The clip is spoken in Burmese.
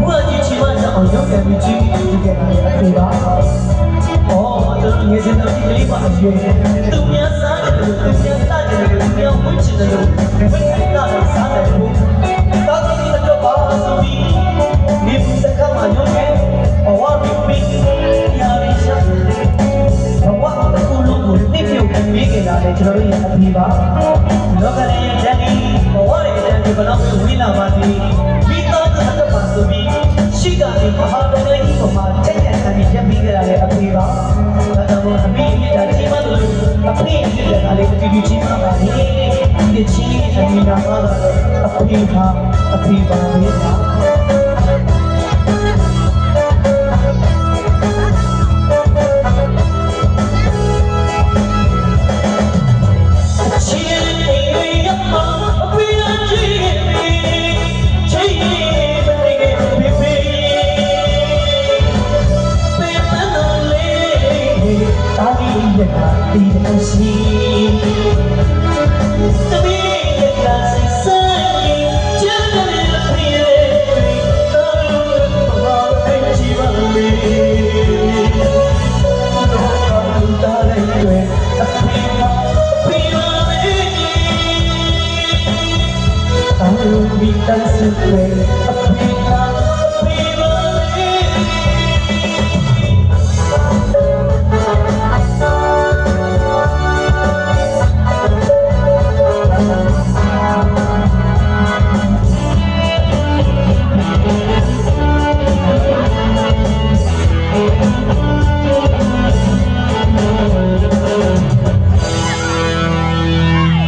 What did you want to know? You can be cheap, you can be a ကျွန်တော်ငယ်စဉ်တော့ဒီကလေးပါအရွယ်သူများစားတယ်လို့သူများစားတယ်လို့သူများဝှချင်တယ်လို့ဘယ်ထိုင်လာလဲစားတယ်လို့တာသမီးတော့ပါဆိုပြီးဒီစကားမှရုပ်ရဲ့ဘဝပြီးပြီးရာရရှာဘဝတစ်ခုလုံးကိုနှိမ့်မြုပ်ပြီးခဲ့တာလေကျွန်တော်တို့ရဲ့အဖေပါ။လောကရဲ့ဂျန်နီဘဝရဲ့ဂျန်နီဘလောက်ဝိလာပါသည်မိသားစုတစ်ပါဆိုပြီးရှိကနေမဟာတလေးဒီပေါ်မှာချက်ချက်ဆန်းပြီးရပ်ပြီးကြရတဲ့အဖေပါဒါကြောင့်မို့အမိအမြင့်တာကြီးမလို့အဖေအမြင့်တာလေးတတိကြီးမပါ Apiva, apiva, apiva, apiva. ရတာဒီတရှိ